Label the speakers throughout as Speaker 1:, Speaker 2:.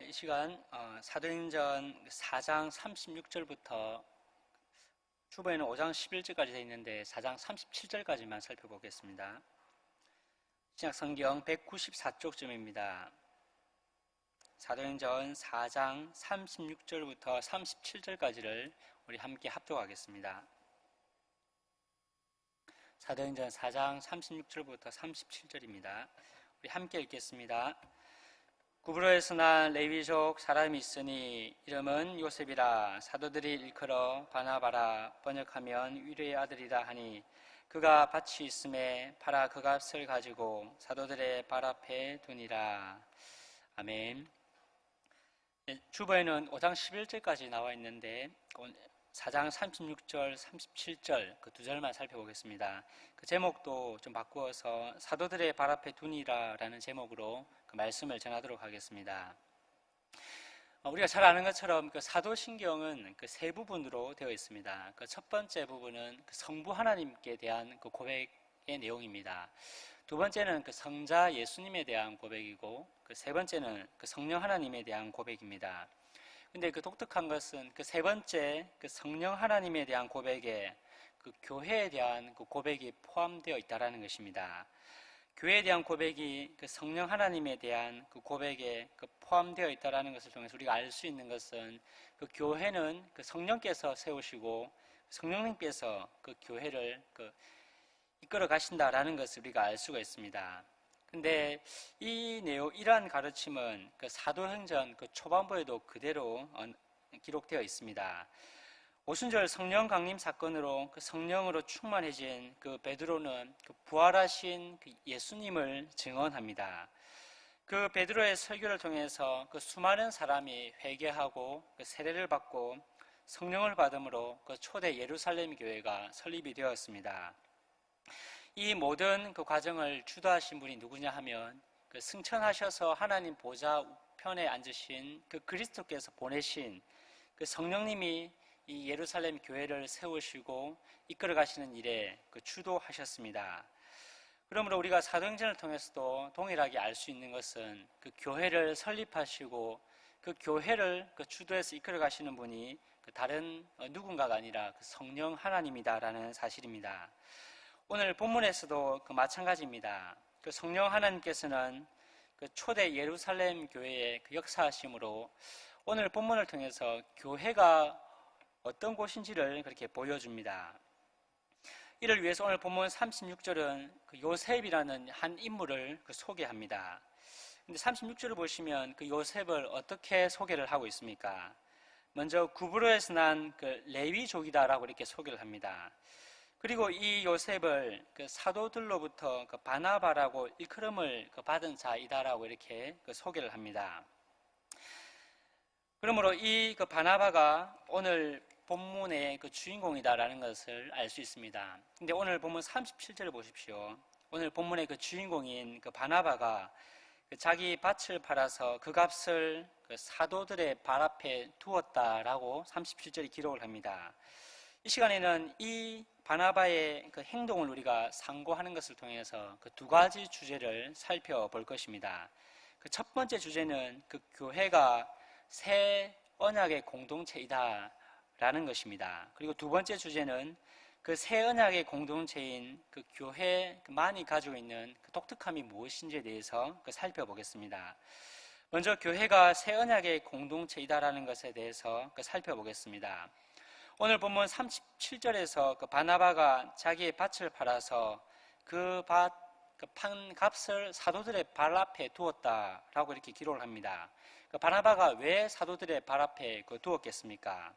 Speaker 1: 이 시간 어, 사도행전 4장 36절부터 주보에는 5장 11절까지 되어 있는데 4장 37절까지만 살펴보겠습니다. 신약 성경 194쪽쯤입니다. 사도행전 4장 36절부터 37절까지를 우리 함께 합독하겠습니다. 사도행전 4장 36절부터 37절입니다. 우리 함께 읽겠습니다. 구브로에서 난 레위족 사람이 있으니 이름은 요셉이라. 사도들이 일컬어 바나바라 번역하면 위로의 아들이라 하니 그가 밭이 있음에 팔아 그 값을 가지고 사도들의 발 앞에 두니라. 아멘. 예, 주보에는 5장 11절까지 나와 있는데 4장 36절, 37절 그 두 절만 살펴보겠습니다. 그 제목도 좀 바꾸어서 사도들의 발 앞에 두니라라는 제목으로 그 말씀을 전하도록 하겠습니다. 어, 우리가 잘 아는 것처럼 그 사도신경은 그 세 부분으로 되어 있습니다. 그 첫 번째 부분은 그 성부 하나님께 대한 그 고백의 내용입니다. 두 번째는 그 성자 예수님에 대한 고백이고 그 세 번째는 그 성령 하나님에 대한 고백입니다. 근데 그 독특한 것은 그 세 번째 그 성령 하나님에 대한 고백에 그 교회에 대한 그 고백이 포함되어 있다라는 것입니다. 교회에 대한 고백이 그 성령 하나님에 대한 그 고백에 그 포함되어 있다라는 것을 통해서 우리가 알 수 있는 것은 그 교회는 그 성령께서 세우시고 성령님께서 그 교회를 그 이끌어 가신다라는 것을 우리가 알 수가 있습니다. 근데 이 내용, 이러한 가르침은 그 사도행전 그 초반부에도 그대로 어, 기록되어 있습니다. 오순절 성령 강림 사건으로 그 성령으로 충만해진 그 베드로는 그 부활하신 그 예수님을 증언합니다. 그 베드로의 설교를 통해서 그 수많은 사람이 회개하고 그 세례를 받고 성령을 받음으로 그 초대 예루살렘 교회가 설립이 되었습니다. 이 모든 그 과정을 주도하신 분이 누구냐 하면 그 승천하셔서 하나님 보좌 편에 앉으신 그 그리스도께서 보내신 그 성령님이 이 예루살렘 교회를 세우시고 이끌어 가시는 일에 그 주도하셨습니다. 그러므로 우리가 사도행전을 통해서도 동일하게 알 수 있는 것은 그 교회를 설립하시고 그 교회를 그 주도해서 이끌어 가시는 분이 그 다른 누군가가 아니라 그 성령 하나님이다라는 사실입니다. 오늘 본문에서도 그 마찬가지입니다. 그 성령 하나님께서는 그 초대 예루살렘 교회의 그 역사하심으로 오늘 본문을 통해서 교회가 어떤 곳인지를 그렇게 보여줍니다. 이를 위해서 오늘 본문 36절은 그 요셉이라는 한 인물을 그 소개합니다. 근데 36절을 보시면 그 요셉을 어떻게 소개를 하고 있습니까? 먼저 구브로에서 난 그 레위족이다라고 이렇게 소개를 합니다. 그리고 이 요셉을 그 사도들로부터 그 바나바라고 일컬음을 그 받은 자이다라고 이렇게 그 소개를 합니다. 그러므로 이 그 바나바가 오늘 본문의 그 주인공이다라는 것을 알 수 있습니다. 근데 오늘 본문 37절을 보십시오. 오늘 본문의 그 주인공인 그 바나바가 그 자기 밭을 팔아서 그 값을 그 사도들의 발 앞에 두었다라고 37절이 기록을 합니다. 이 시간에는 이 바나바의 그 행동을 우리가 상고하는 것을 통해서 그 두 가지 주제를 살펴볼 것입니다. 그 첫 번째 주제는 그 교회가 새 언약의 공동체이다. 라는 것입니다. 그리고 두 번째 주제는 그 새 언약의 공동체인 그 교회만이 가지고 있는 그 독특함이 무엇인지에 대해서 그 살펴보겠습니다. 먼저 교회가 새 언약의 공동체이다라는 것에 대해서 그 살펴보겠습니다. 오늘 본문 37절에서 그 바나바가 자기의 밭을 팔아서 그 밭, 그 판 값을 사도들의 발 앞에 두었다라고 이렇게 기록을 합니다. 그 바나바가 왜 사도들의 발 앞에 그 두었겠습니까?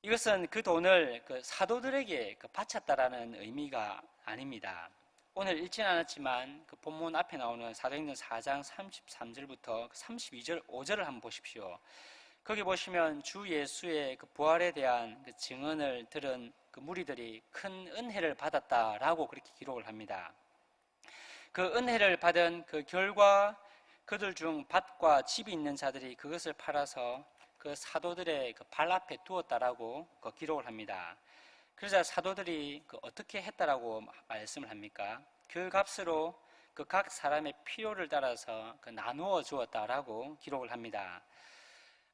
Speaker 1: 이것은 그 돈을 그 사도들에게 그 바쳤다라는 의미가 아닙니다. 오늘 읽진 않았지만 그 본문 앞에 나오는 사도행전 4장 33절부터 32절 5절을 한번 보십시오. 거기 보시면 주 예수의 그 부활에 대한 그 증언을 들은 그 무리들이 큰 은혜를 받았다라고 그렇게 기록을 합니다. 그 은혜를 받은 그 결과 그들 중 밭과 집이 있는 자들이 그것을 팔아서 그 사도들의 그 발 앞에 두었다라고 그 기록을 합니다. 그러자 사도들이 그 어떻게 했다라고 말씀을 합니까? 그 값으로 그 각 사람의 필요를 따라서 그 나누어 주었다라고 기록을 합니다.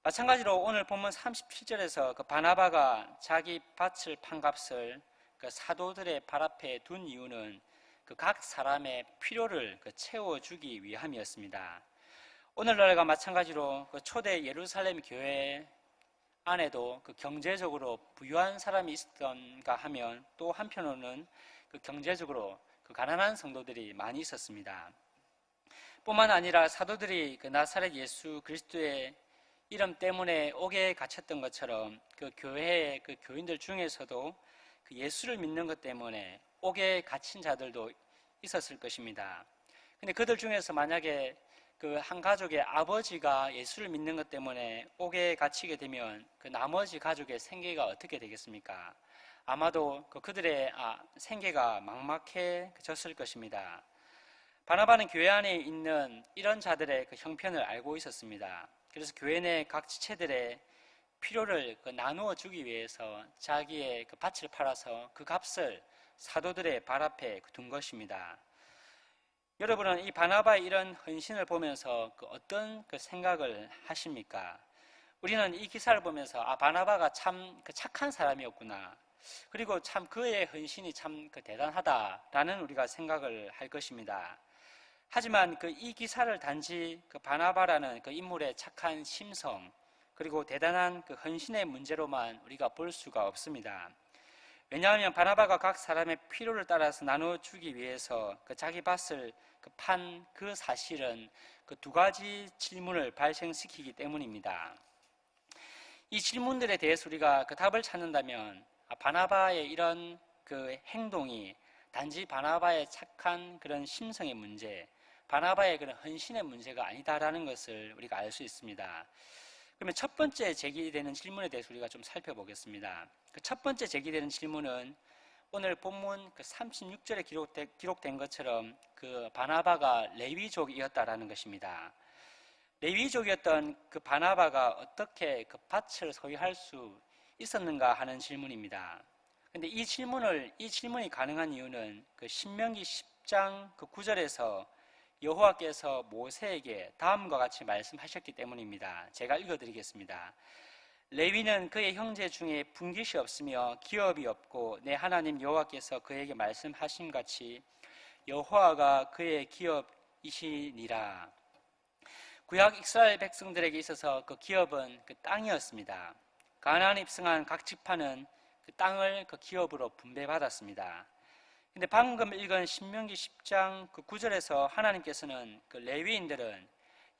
Speaker 1: 마찬가지로 오늘 본문 37절에서 그 바나바가 자기 밭을 판 값을 그 사도들의 발 앞에 둔 이유는 그 각 사람의 필요를 그 채워주기 위함이었습니다. 오늘날과 마찬가지로 그 초대 예루살렘 교회 안에도 그 경제적으로 부유한 사람이 있었던가 하면 또 한편으로는 그 경제적으로 그 가난한 성도들이 많이 있었습니다. 뿐만 아니라 사도들이 그 나사렛 예수 그리스도의 이름 때문에 옥에 갇혔던 것처럼 그 교회의 그 교인들 중에서도 그 예수를 믿는 것 때문에 옥에 갇힌 자들도 있었을 것입니다. 근데 그들 중에서 만약에 그 한 가족의 아버지가 예수를 믿는 것 때문에 옥에 갇히게 되면 그 나머지 가족의 생계가 어떻게 되겠습니까? 아마도 그 그들의 아, 생계가 막막해졌을 것입니다. 바나바는 교회 안에 있는 이런 자들의 그 형편을 알고 있었습니다. 그래서 교회 내 각 지체들의 필요를 그 나누어 주기 위해서 자기의 그 밭을 팔아서 그 값을 사도들의 발 앞에 둔 것입니다. 여러분은 이 바나바의 이런 헌신을 보면서 그 어떤 그 생각을 하십니까? 우리는 이 기사를 보면서 아 바나바가 참 그 착한 사람이었구나. 그리고 참 그의 헌신이 참 그 대단하다라는 우리가 생각을 할 것입니다. 하지만 그 이 기사를 단지 그 바나바라는 그 인물의 착한 심성 그리고 대단한 그 헌신의 문제로만 우리가 볼 수가 없습니다. 왜냐하면 바나바가 각 사람의 필요를 따라서 나눠주기 위해서 그 자기 밭을 그 판 그 사실은 그 두 가지 질문을 발생시키기 때문입니다. 이 질문들에 대해서 우리가 그 답을 찾는다면 아, 바나바의 이런 그 행동이 단지 바나바의 착한 그런 심성의 문제, 바나바의 그런 헌신의 문제가 아니다라는 것을 우리가 알 수 있습니다. 그러면 첫 번째 제기되는 질문에 대해서 우리가 좀 살펴보겠습니다. 그 첫 번째 제기되는 질문은 오늘 본문 그 36절에 기록된, 기록된 것처럼 그 바나바가 레위족이었다라는 것입니다. 레위족이었던 그 바나바가 어떻게 그 밭을 소유할 수 있었는가 하는 질문입니다. 근데 이 질문을 이 질문이 가능한 이유는 그 신명기 10장 그 9절에서 여호와께서 모세에게 다음과 같이 말씀하셨기 때문입니다. 제가 읽어드리겠습니다. 레위는 그의 형제 중에 분깃이 없으며 기업이 없고 내 하나님 여호와께서 그에게 말씀하신 같이 여호와가 그의 기업이시니라. 구약 이스라엘 백성들에게 있어서 그 기업은 그 땅이었습니다. 가나안 입성한 각 지파는 그 땅을 그 기업으로 분배받았습니다. 근데 방금 읽은 신명기 10장 그 9절에서 하나님께서는 그 레위인들은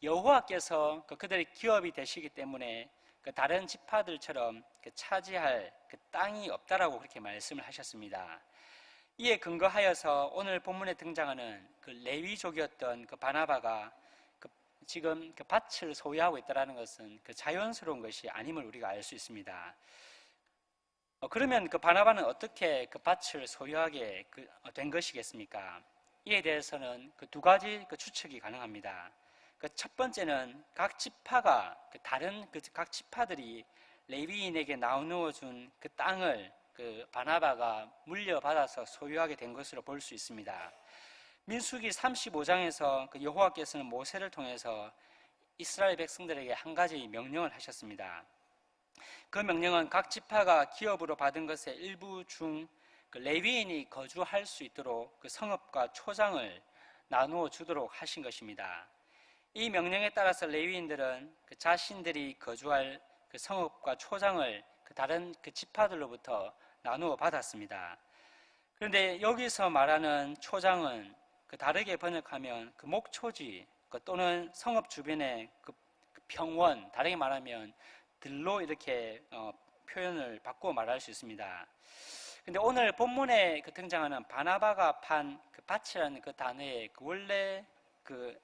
Speaker 1: 여호와께서 그 그들의 기업이 되시기 때문에 그 다른 지파들처럼 그 차지할 그 땅이 없다라고 그렇게 말씀을 하셨습니다. 이에 근거하여서 오늘 본문에 등장하는 그 레위족이었던 그 바나바가 그 지금 그 밭을 소유하고 있다라는 것은 그 자연스러운 것이 아님을 우리가 알 수 있습니다. 어, 그러면 그 바나바는 어떻게 그 밭을 소유하게 그, 어, 된 것이겠습니까? 이에 대해서는 그 두 가지 그 추측이 가능합니다. 그 첫 번째는 각 지파가 그 다른 그 각 지파들이 레위인에게 나누어 준 그 땅을 그 바나바가 물려받아서 소유하게 된 것으로 볼 수 있습니다. 민수기 35장에서 그 여호와께서는 모세를 통해서 이스라엘 백성들에게 한 가지 명령을 하셨습니다. 그 명령은 각 지파가 기업으로 받은 것의 일부 중그 레위인이 거주할 수 있도록 그 성읍과 초장을 나누어 주도록 하신 것입니다. 이 명령에 따라서 레위인들은 그 자신들이 거주할 그 성읍과 초장을 그 다른 그 지파들로부터 나누어 받았습니다. 그런데 여기서 말하는 초장은 그 다르게 번역하면 그 목초지 그 또는 성읍 주변의 그 평원, 다르게 말하면 들로 이렇게 어, 표현을 바꾸어 말할 수 있습니다. 근데 오늘 본문에 그 등장하는 바나바가 판그 밭이라는 그 단어의 그 원래 그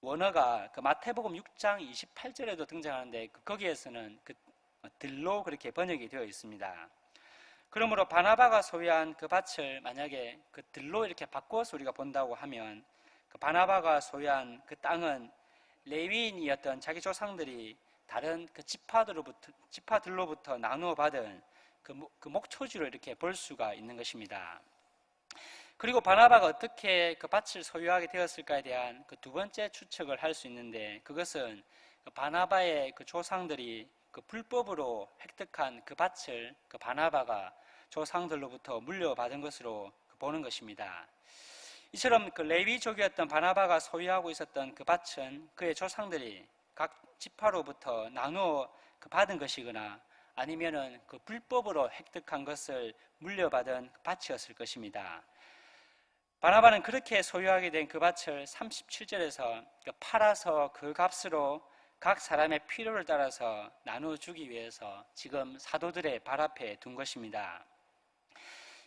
Speaker 1: 원어가 그 마태복음 6장 28절에도 등장하는데 그 거기에서는 그 들로 그렇게 번역이 되어 있습니다. 그러므로 바나바가 소유한 그 밭을 만약에 그 들로 이렇게 바꿔서 우리가 본다고 하면 그 바나바가 소유한 그 땅은 레위인이었던 자기 조상들이 다른 그 지파들로부터 지파들로부터 나누어 받은 그, 그 목초지로 이렇게 볼 수가 있는 것입니다. 그리고 바나바가 어떻게 그 밭을 소유하게 되었을까에 대한 그 두 번째 추측을 할 수 있는데 그것은 그 바나바의 그 조상들이 그 불법으로 획득한 그 밭을 그 바나바가 조상들로부터 물려받은 것으로 보는 것입니다. 이처럼 그 레위족이었던 바나바가 소유하고 있었던 그 밭은 그의 조상들이 각 지파로부터 나누어 그 받은 것이거나 아니면은 그 불법으로 획득한 것을 물려받은 밭이었을 것입니다. 바나바는 그렇게 소유하게 된 그 밭을 37절에서 그 팔아서 그 값으로 각 사람의 필요를 따라서 나누어 주기 위해서 지금 사도들의 발 앞에 둔 것입니다.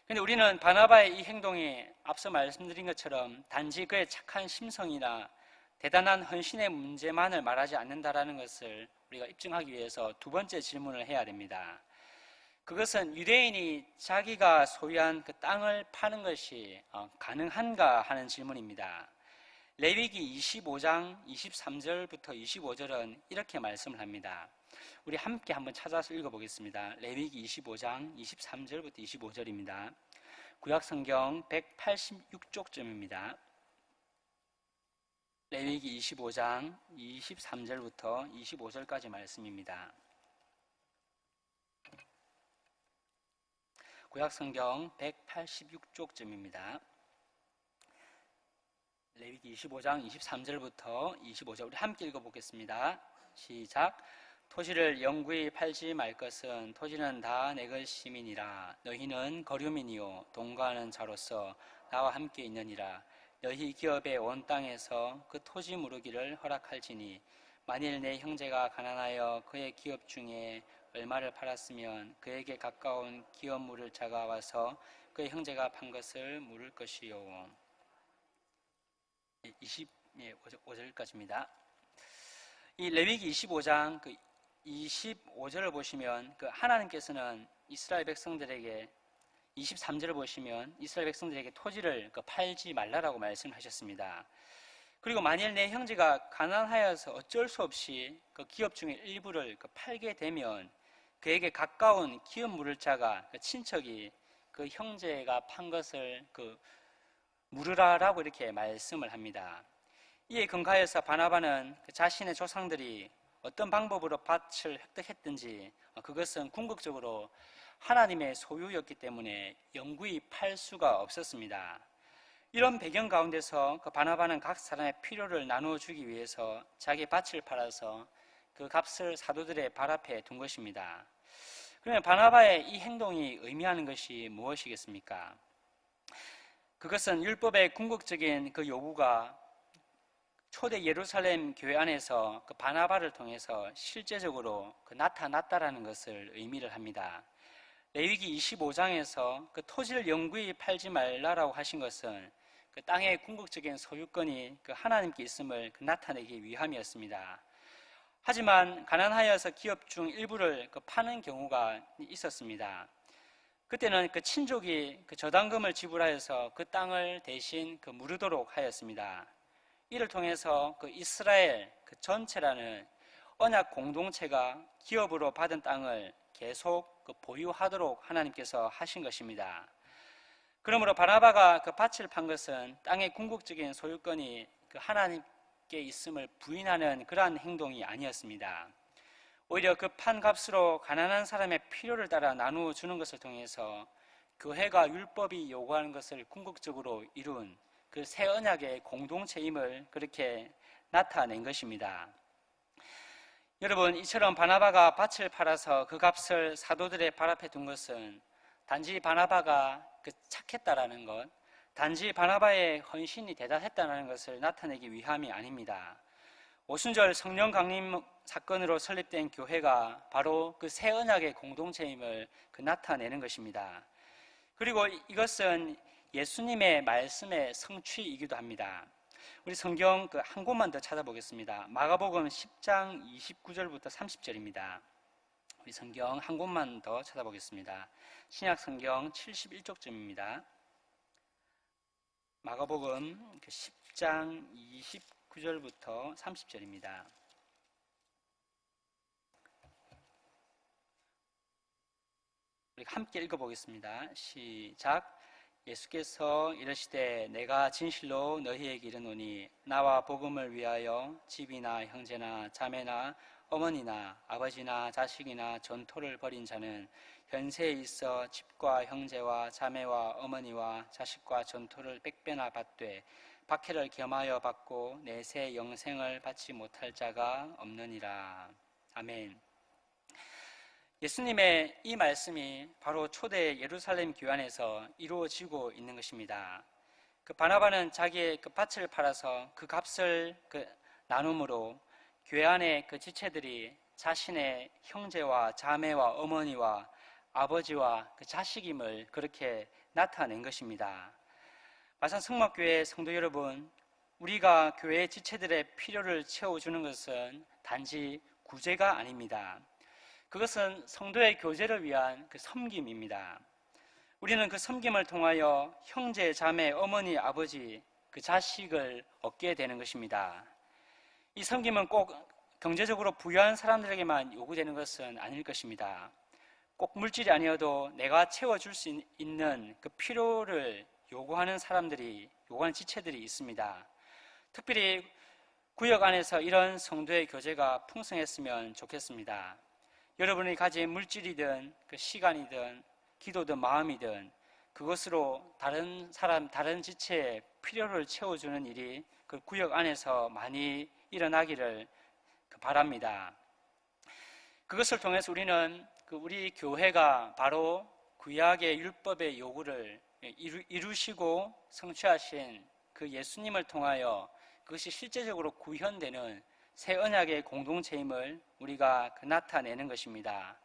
Speaker 1: 근데 우리는 바나바의 이 행동이 앞서 말씀드린 것처럼 단지 그의 착한 심성이나 대단한 헌신의 문제만을 말하지 않는다라는 것을 우리가 입증하기 위해서 두 번째 질문을 해야 됩니다. 그것은 유대인이 자기가 소유한 그 땅을 파는 것이 어, 가능한가 하는 질문입니다. 레위기 25장 23절부터 25절은 이렇게 말씀을 합니다. 우리 함께 한번 찾아서 읽어보겠습니다. 레위기 25장 23절부터 25절입니다. 구약성경 186쪽쯤입니다. 레위기 25장 23절부터 25절까지 말씀입니다. 구약성경 186쪽쯤입니다. 레위기 25장 23절부터 25절 우리 함께 읽어보겠습니다. 시작. 토지를 영구히 팔지 말 것은 토지는 다 내 것이민이라 너희는 거류민이요 동거하는 자로서 나와 함께 있느니라 너희 기업의 온 땅에서 그 토지 무르기를 허락할지니 만일 내 형제가 가난하여 그의 기업 중에 얼마를 팔았으면 그에게 가까운 기업 물을 자가 와서 그의 형제가 판 것을 물을 것이요 25절까지입니다. 이 레위기 25장 그 25절을 보시면 그 하나님께서는 이스라엘 백성들에게 23절을 보시면 이스라엘 백성들에게 토지를 그 팔지 말라라고 말씀하셨습니다. 그리고 만일 내 형제가 가난하여서 어쩔 수 없이 그 기업 중에 일부를 그 팔게 되면 그에게 가까운 기업 물을 자가 그 친척이 그 형제가 판 것을 그 물으라라고 이렇게 말씀을 합니다. 이에 근거해서 바나바는 그 자신의 조상들이 어떤 방법으로 밭을 획득했든지 그것은 궁극적으로 하나님의 소유였기 때문에 영구히 팔 수가 없었습니다. 이런 배경 가운데서 그 바나바는 각 사람의 필요를 나누어 주기 위해서 자기 밭을 팔아서 그 값을 사도들의 발 앞에 둔 것입니다. 그러면 바나바의 이 행동이 의미하는 것이 무엇이겠습니까? 그것은 율법의 궁극적인 그 요구가 초대 예루살렘 교회 안에서 그 바나바를 통해서 실제적으로 그 나타났다라는 것을 의미를 합니다. 레위기 25장에서 그 토지를 영구히 팔지 말라라고 하신 것은 그 땅의 궁극적인 소유권이 그 하나님께 있음을 그 나타내기 위함이었습니다. 하지만 가난하여서 기업 중 일부를 그 파는 경우가 있었습니다. 그때는 그 친족이 그 저당금을 지불하여서 그 땅을 대신 그 무르도록 하였습니다. 이를 통해서 그 이스라엘 그 전체라는 언약 공동체가 기업으로 받은 땅을 계속 그 보유하도록 하나님께서 하신 것입니다. 그러므로 바나바가 그 밭을 판 것은 땅의 궁극적인 소유권이 그 하나님께 있음을 부인하는 그러한 행동이 아니었습니다. 오히려 그 판 값으로 가난한 사람의 필요를 따라 나누어 주는 것을 통해서 교회가 율법이 요구하는 것을 궁극적으로 이룬 그 새 언약의 공동체임을 그렇게 나타낸 것입니다. 여러분, 이처럼 바나바가 밭을 팔아서 그 값을 사도들의 발 앞에 둔 것은 단지 바나바가 그 착했다라는 것, 단지 바나바의 헌신이 대단했다는 것을 나타내기 위함이 아닙니다. 오순절 성령 강림 사건으로 설립된 교회가 바로 그 새 언약의 공동체임을 그 나타내는 것입니다. 그리고 이것은 예수님의 말씀의 성취이기도 합니다. 우리 성경 그 한 곳만 더 찾아보겠습니다. 마가복음 10장 29절부터 30절입니다. 우리 성경 한 곳만 더 찾아보겠습니다. 신약 성경 71쪽쯤입니다. 마가복음 10장 그 29절부터 30절입니다. 우리 함께 읽어보겠습니다. 시작. 예수께서 이르시되 내가 진실로 너희에게 이르노니 나와 복음을 위하여 집이나 형제나 자매나 어머니나 아버지나 자식이나 전토를 벌인 자는 현세에 있어 집과 형제와 자매와 어머니와 자식과 전토를 백배나 받되 박해를 겸하여 받고 내세 영생을 받지 못할 자가 없느니라. 아멘. 예수님의 이 말씀이 바로 초대 예루살렘 교회 안에서 이루어지고 있는 것입니다. 그 바나바는 자기의 그 밭을 팔아서 그 값을 그 나눔으로 교회 안에 그 지체들이 자신의 형제와 자매와 어머니와 아버지와 그 자식임을 그렇게 나타낸 것입니다. 마산 성막교회 성도 여러분, 우리가 교회 지체들의 필요를 채워주는 것은 단지 구제가 아닙니다. 그것은 성도의 교제를 위한 그 섬김입니다. 우리는 그 섬김을 통하여 형제, 자매, 어머니, 아버지, 그 자식을 얻게 되는 것입니다. 이 섬김은 꼭 경제적으로 부유한 사람들에게만 요구되는 것은 아닐 것입니다. 꼭 물질이 아니어도 내가 채워줄 수 있는 그 필요를 요구하는 사람들이, 요구하는 지체들이 있습니다. 특별히 구역 안에서 이런 성도의 교제가 풍성했으면 좋겠습니다. 여러분이 가진 물질이든 그 시간이든 기도든 마음이든 그것으로 다른 사람, 다른 지체의 필요를 채워주는 일이 그 구역 안에서 많이 일어나기를 그 바랍니다. 그것을 통해서 우리는 그 우리 교회가 바로 구약의 율법의 요구를 이루, 시고 성취하신 그 예수님을 통하여 그것이 실제적으로 구현되는 새 언약의 공동체임을 우리가 그 나타내는 것입니다.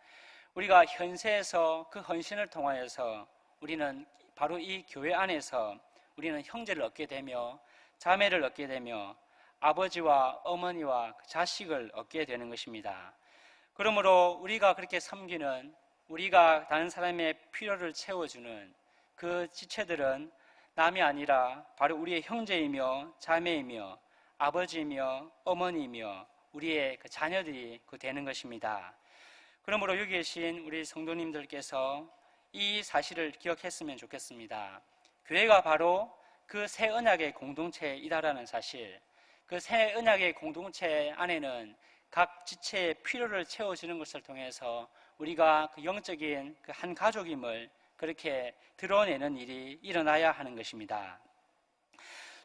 Speaker 1: 우리가 현세에서 그 헌신을 통하여서 우리는 바로 이 교회 안에서 우리는 형제를 얻게 되며 자매를 얻게 되며 아버지와 어머니와 그 자식을 얻게 되는 것입니다. 그러므로 우리가 그렇게 섬기는 우리가 다른 사람의 필요를 채워주는 그 지체들은 남이 아니라 바로 우리의 형제이며 자매이며 아버지이며 어머니이며 우리의 그 자녀들이 그 되는 것입니다. 그러므로 여기 계신 우리 성도님들께서 이 사실을 기억했으면 좋겠습니다. 교회가 바로 그 새 언약의 공동체이다라는 사실, 그 새 언약의 공동체 안에는 각 지체의 필요를 채워주는 것을 통해서 우리가 그 영적인 그 한 가족임을 그렇게 드러내는 일이 일어나야 하는 것입니다.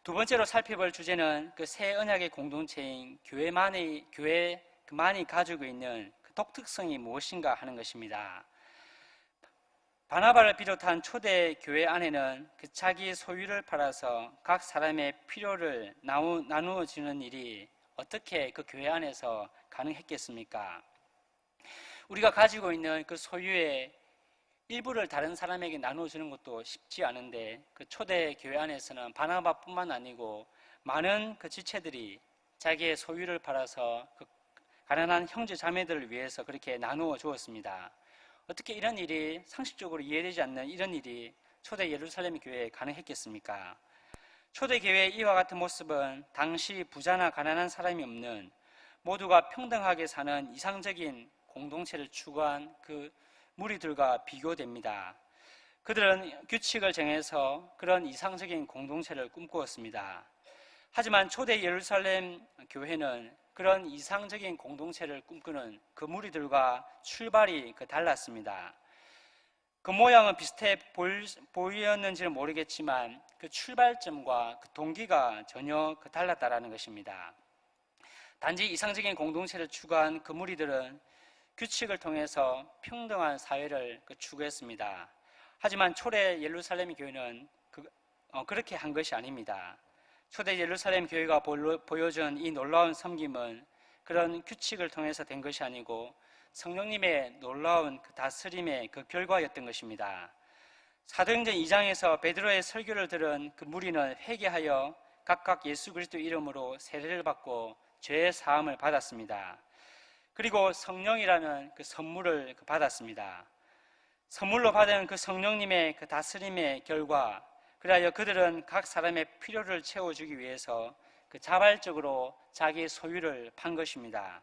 Speaker 1: 두 번째로 살펴볼 주제는 그 새 언약의 공동체인 교회만의 교회만이 가지고 있는 그 독특성이 무엇인가 하는 것입니다. 바나바를 비롯한 초대 교회 안에는 그 자기 소유를 팔아서 각 사람의 필요를 나누어 주는 일이 어떻게 그 교회 안에서 가능했겠습니까? 우리가 가지고 있는 그 소유의 일부를 다른 사람에게 나눠주는 것도 쉽지 않은데 그 초대 교회 안에서는 바나바뿐만 아니고 많은 그 지체들이 자기의 소유를 팔아서 그 가난한 형제 자매들을 위해서 그렇게 나누어 주었습니다. 어떻게 이런 일이 상식적으로 이해되지 않는 이런 일이 초대 예루살렘 교회에 가능했겠습니까? 초대 교회의 이와 같은 모습은 당시 부자나 가난한 사람이 없는 모두가 평등하게 사는 이상적인 공동체를 추구한 그 무리들과 비교됩니다. 그들은 규칙을 정해서 그런 이상적인 공동체를 꿈꾸었습니다. 하지만 초대 예루살렘 교회는 그런 이상적인 공동체를 꿈꾸는 그 무리들과 출발이 그 달랐습니다. 그 모양은 비슷해 보였는지는 모르겠지만 그 출발점과 그 동기가 전혀 그 달랐다라는 것입니다. 단지 이상적인 공동체를 추구한 그 무리들은 규칙을 통해서 평등한 사회를 그 추구했습니다. 하지만 초대 예루살렘 교회는 그, 어, 그렇게 한 것이 아닙니다. 초대 예루살렘 교회가 보여준 이 놀라운 섬김은 그런 규칙을 통해서 된 것이 아니고 성령님의 놀라운 그 다스림의 그 결과였던 것입니다. 사도행전 2장에서 베드로의 설교를 들은 그 무리는 회개하여 각각 예수 그리스도 이름으로 세례를 받고 죄의 사함을 받았습니다. 그리고 성령이라는 그 선물을 그 받았습니다. 선물로 받은 그 성령님의 그 다스림의 결과, 그리하여 그들은 각 사람의 필요를 채워주기 위해서 그 자발적으로 자기의 소유를 판 것입니다.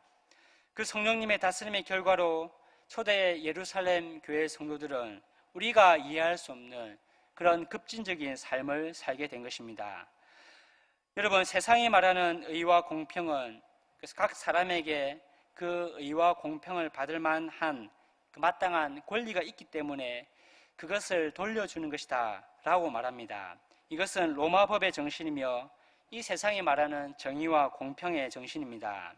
Speaker 1: 그 성령님의 다스림의 결과로 초대 예루살렘 교회 성도들은 우리가 이해할 수 없는 그런 급진적인 삶을 살게 된 것입니다. 여러분, 세상이 말하는 의와 공평은 각 사람에게 그 의와 공평을 받을 만한 그 마땅한 권리가 있기 때문에 그것을 돌려주는 것이다 라고 말합니다. 이것은 로마 법의 정신이며 이 세상이 말하는 정의와 공평의 정신입니다.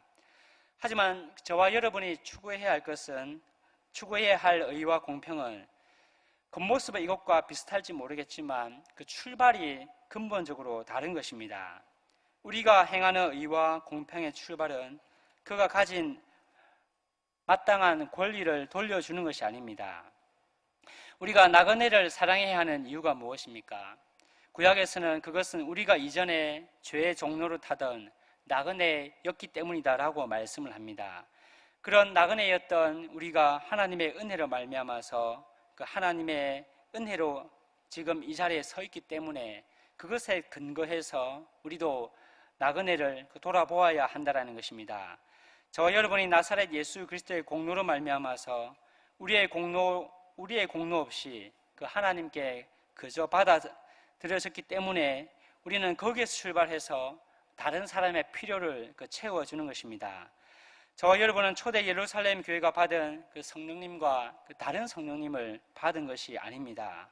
Speaker 1: 하지만 저와 여러분이 추구해야 할 것은 추구해야 할 의와 공평은 겉모습은 이것과 비슷할지 모르겠지만 그 출발이 근본적으로 다른 것입니다. 우리가 행하는 의와 공평의 출발은 그가 가진 마땅한 권리를 돌려주는 것이 아닙니다. 우리가 나그네를 사랑해야 하는 이유가 무엇입니까? 구약에서는 그것은 우리가 이전에 죄의 종로를 타던 나그네였기 때문이다라고 말씀을 합니다. 그런 나그네였던 우리가 하나님의 은혜로 말미암아서 그 하나님의 은혜로 지금 이 자리에 서 있기 때문에 그것에 근거해서 우리도 나그네를 돌아보아야 한다라는 것입니다. 저와 여러분이 나사렛 예수 그리스도의 공로로 말미암아서 우리의 공로 우리의 공로 없이 그 하나님께 그저 받아 들여졌기 때문에 우리는 거기에서 출발해서 다른 사람의 필요를 그 채워주는 것입니다. 저와 여러분은 초대 예루살렘 교회가 받은 그 성령님과 그 다른 성령님을 받은 것이 아닙니다.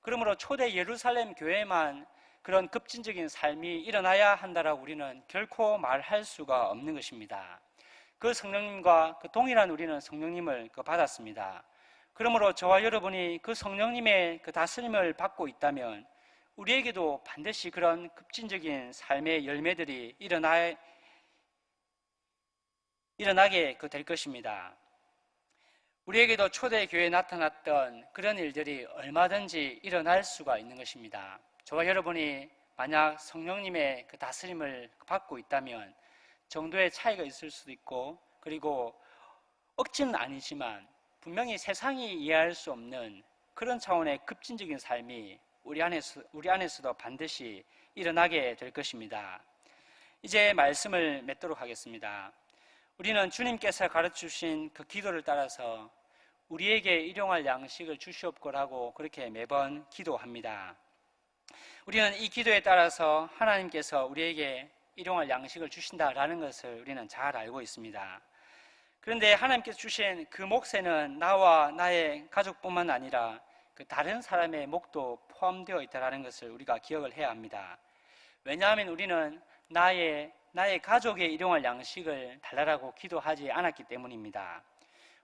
Speaker 1: 그러므로 초대 예루살렘 교회만 그런 급진적인 삶이 일어나야 한다라고 우리는 결코 말할 수가 없는 것입니다. 그 성령님과 그 동일한 우리는 성령님을 그 받았습니다. 그러므로 저와 여러분이 그 성령님의 그 다스림을 받고 있다면 우리에게도 반드시 그런 급진적인 삶의 열매들이 일어나, 일어나게 그 될 것입니다. 우리에게도 초대교회에 나타났던 그런 일들이 얼마든지 일어날 수가 있는 것입니다. 저와 여러분이 만약 성령님의 그 다스림을 받고 있다면 정도의 차이가 있을 수도 있고 그리고 억지는 아니지만 분명히 세상이 이해할 수 없는 그런 차원의 급진적인 삶이 우리 안에서 우리 안에서도 반드시 일어나게 될 것입니다. 이제 말씀을 맺도록 하겠습니다. 우리는 주님께서 가르쳐 주신 그 기도를 따라서 우리에게 일용할 양식을 주시옵고라고 그렇게 매번 기도합니다. 우리는 이 기도에 따라서 하나님께서 우리에게 일용할 양식을 주신다라는 것을 우리는 잘 알고 있습니다. 그런데 하나님께서 주신 그 몫에는 나와 나의 가족뿐만 아니라 그 다른 사람의 목도 포함되어 있다는 것을 우리가 기억을 해야 합니다. 왜냐하면 우리는 나의 나의 가족에 일용할 양식을 달라라고 기도하지 않았기 때문입니다.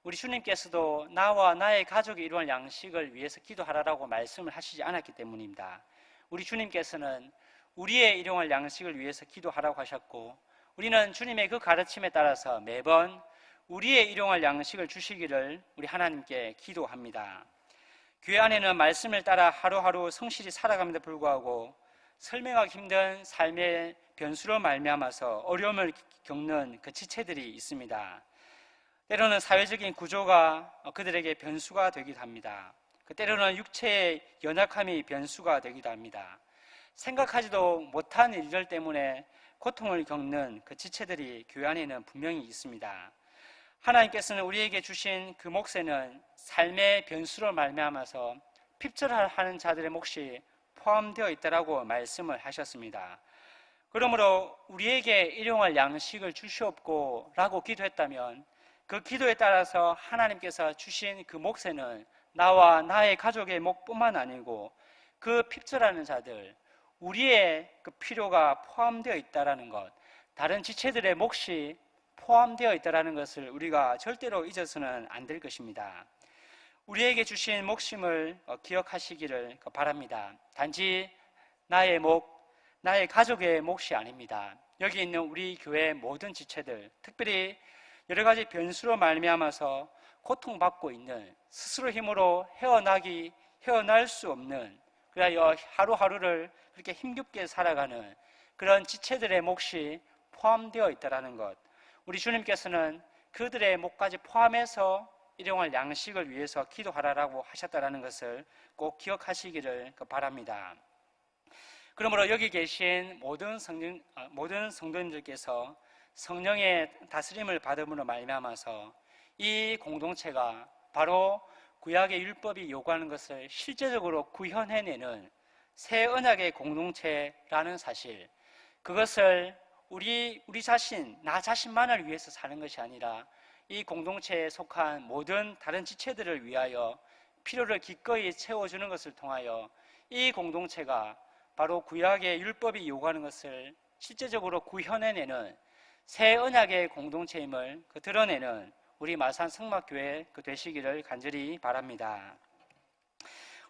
Speaker 1: 우리 주님께서도 나와 나의 가족에 일용할 양식을 위해서 기도하라라고 말씀을 하시지 않았기 때문입니다. 우리 주님께서는 우리의 일용할 양식을 위해서 기도하라고 하셨고 우리는 주님의 그 가르침에 따라서 매번 우리의 일용할 양식을 주시기를 우리 하나님께 기도합니다. 교회 안에는 말씀을 따라 하루하루 성실히 살아감에도 불구하고 설명하기 힘든 삶의 변수로 말미암아서 어려움을 겪는 그 지체들이 있습니다. 때로는 사회적인 구조가 그들에게 변수가 되기도 합니다. 그 때로는 육체의 연약함이 변수가 되기도 합니다. 생각하지도 못한 일들 때문에 고통을 겪는 그 지체들이 교회 안에는 분명히 있습니다. 하나님께서는 우리에게 주신 그 몫에는 삶의 변수로 말미암아서 핍절하는 자들의 몫이 포함되어 있다라고 말씀을 하셨습니다. 그러므로 우리에게 일용할 양식을 주시옵고라고 기도했다면 그 기도에 따라서 하나님께서 주신 그 몫에는 나와 나의 가족의 몫뿐만 아니고 그 핍절하는 자들 우리의 그 필요가 포함되어 있다라는 것 다른 지체들의 몫이 포함되어 있다는 것을 우리가 절대로 잊어서는 안 될 것입니다. 우리에게 주신 목심을 어, 기억하시기를 바랍니다. 단지 나의 목, 나의 가족의 몫이 아닙니다. 여기 있는 우리 교회 모든 지체들, 특별히 여러 가지 변수로 말미암아서 고통받고 있는 스스로 힘으로 헤어나기 헤어날 수 없는 그래야 하루하루를 그렇게 힘겹게 살아가는 그런 지체들의 몫이 포함되어 있다는 것. 우리 주님께서는 그들의 목까지 포함해서 일용할 양식을 위해서 기도하라라고 하셨다라는 것을 꼭 기억하시기를 바랍니다. 그러므로 여기 계신 모든 성령, 아, 모든 성도님들께서 성령의 다스림을 받음으로 말미암아서 이 공동체가 바로 구약의 율법이 요구하는 것을 실제적으로 구현해내는 새 언약의 공동체라는 사실, 그것을 우리 우리 자신, 나 자신만을 위해서 사는 것이 아니라 이 공동체에 속한 모든 다른 지체들을 위하여 필요를 기꺼이 채워주는 것을 통하여 이 공동체가 바로 구약의 율법이 요구하는 것을 실제적으로 구현해내는 새 언약의 공동체임을 그 드러내는 우리 마산 성막교회 그 되시기를 간절히 바랍니다.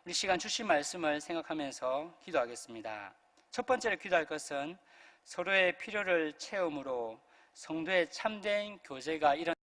Speaker 1: 우리 시간 주신 말씀을 생각하면서 기도하겠습니다. 첫 번째로 기도할 것은 서로의 필요를 채움으로 성도의 참된 교제가 일어나